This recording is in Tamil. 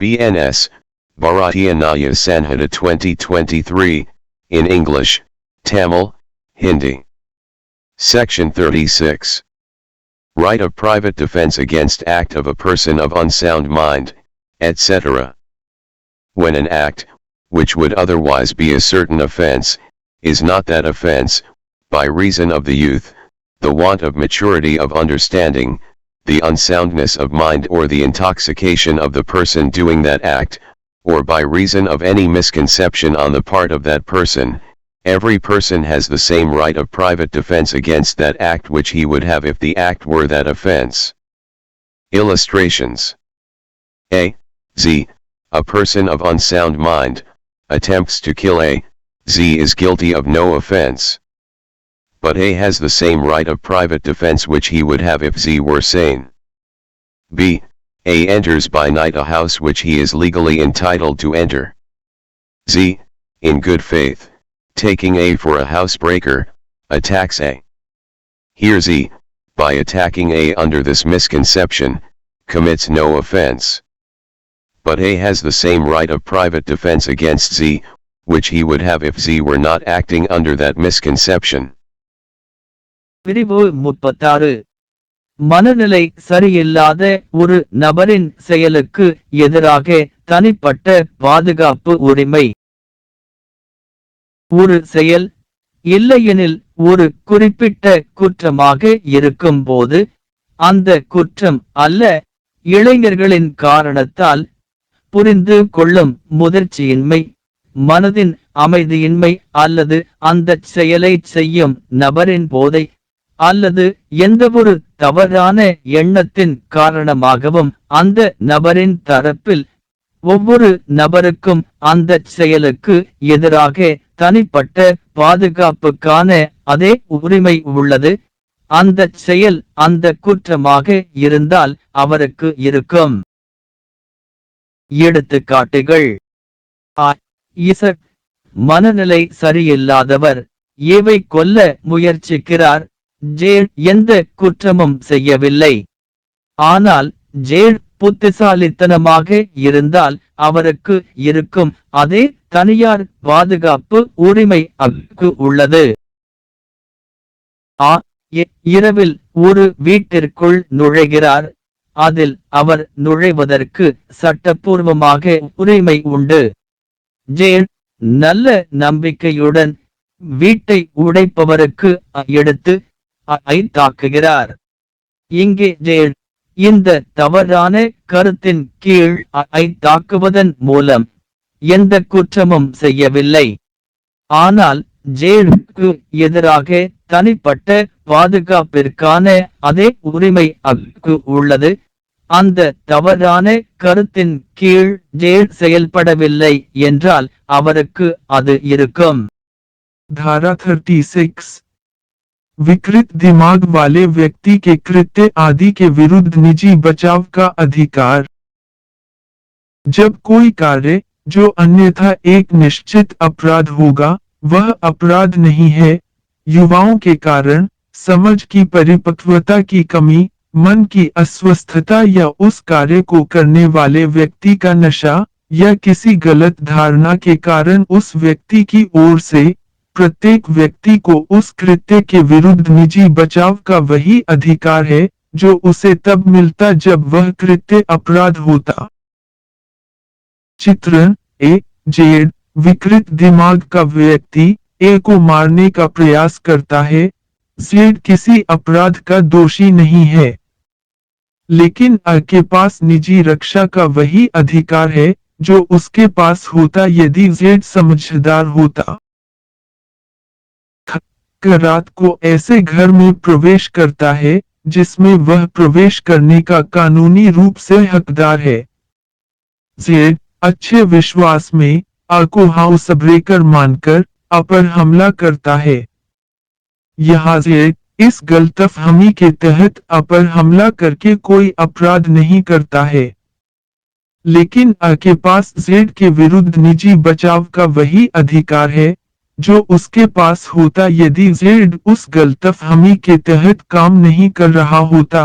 BNS, Bharatiya Naya Sanhita 2023, in English, Tamil, Hindi. Section 36. Right of private defense against act of a person of unsound mind, etc. When an act, which would otherwise be a certain offense, is not that offense, by reason of the youth, the want of maturity of understanding, the unsoundness of mind or the intoxication of the person doing that act, or by reason of any misconception on the part of that person, every person has the same right of private defense against that act which he would have if the act were that offense. Illustrations A. Z. A person of unsound mind, attempts to kill A, Z is guilty of no offense. But A has the same right of private defense which he would have if Z were sane. B. A enters by night a house which he is legally entitled to enter. Z, in good faith, taking A for a housebreaker, attacks A. Here Z, by attacking A under this misconception, commits no offense. But A has the same right of private defense against Z, which he would have if Z were not acting under that misconception. பிரிவு முப்பத்தாறு. மனநிலை சரியில்லாத ஒரு நபரின் செயலுக்கு எதிராக தனிப்பட்ட பாதுகாப்பு உரிமை. ஒரு செயல் இல்லையெனில் ஒரு குறிப்பிட்ட குற்றமாக இருக்கும் போது அந்த குற்றம் அல்ல இளைஞர்களின் காரணத்தால் புரிந்து கொள்ளும் முதிர்ச்சியின்மை மனதின் அமைதியின்மை அல்லது அந்த செயலை செய்யும் நபரின் போதை அல்லது எந்தவொரு தவறான எண்ணத்தின் காரணமாகவும் அந்த நபரின் தரப்பில் ஒவ்வொரு நபருக்கும் அந்த செயலுக்கு எதிராக தனிப்பட்ட பாதுகாப்புக்கான அதே உரிமை உள்ளது. அந்த செயல் அந்த குற்றமாக இருந்தால் அவருக்கு இருக்கும். எடுத்துக்காட்டுகள். மனநிலை சரியில்லாதவர். ஏவை கொல்ல முயற்சிக்கிறார். ஜேட் எந்த குற்றமும் செய்யவில்லை. ஆனால் ஜேட் புத்திசாலித்தனமாக இருந்தால் அவருக்கு இருக்கும் அதே தனியார் பாதுகாப்பு உரிமை அவருக்கு உள்ளது. ஆ இரவில் ஒரு வீட்டிற்குள் நுழைகிறார். அதில் அவர் நுழைவதற்கு சட்டப்பூர்வமாக உரிமை உண்டு. ஜேன் நல்ல நம்பிக்கையுடன் வீட்டை உடைப்பவருக்கு எடுத்து ஐ தாக்குகிறார். இங்கே ஜேன் இந்த தவறான கருத்தின் கீழ் ஐ தாக்குவதன் மூலம் எந்த குற்றமும் செய்யவில்லை. ஆனால் ஜேனுக்கு எதிராக தனிப்பட்ட பாதுகாப்பிற்கான அதே உரிமை அக்கு உள்ளது. அந்த தவறான கருத்தின் கீழ் ஜேல் செயல்படவில்லை என்றால் அவருக்கு அது இருக்கும். தாரா தேர்ட்டி சிக்ஸ் विकृत दिमाग वाले व्यक्ति के कृत्य आदि के विरुद्ध निजी बचाव का अधिकार। जब कोई कार्य, जो अन्यथा एक निश्चित अपराध होगा, वह अपराध नहीं है, युवाओं के कारण, समझ की परिपक्वता की कमी, मन की अस्वस्थता या उस कार्य को करने वाले व्यक्ति का नशा, या किसी गलत धारणा के कारण उस व्यक्ति की ओर से प्रत्येक व्यक्ति को उस कृत्य के विरुद्ध निजी बचाव का वही अधिकार है, जो उसे तब मिलता जब वह कृत्य अपराध होता। चित्रण, ए, जेड, विकृत दिमाग का व्यक्ति, ए को मारने का प्रयास करता है। जेड किसी अपराध का दोषी नहीं है। लेकिन अ के पास निजी रक्षा का वही अधिकार है, जो उसके पास होता यदि जेड समझदार होता। क- रात को ऐसे घर में प्रवेश करता है, जिसमें वह प्रवेश करने का कानूनी रूप से हकदार है। अच्छे विश्वास में आ को मानकर अ पर हमला करता है। यहाँ जेड इस गलतफहमी के तहत अपर हमला करके कोई अपराध नहीं करता है। लेकिन अ के पास जेड के विरुद्ध निजी बचाव का वही अधिकार है जो उसके पास होता यदि जेड उस गलतफहमी के तहत काम नहीं कर रहा होता।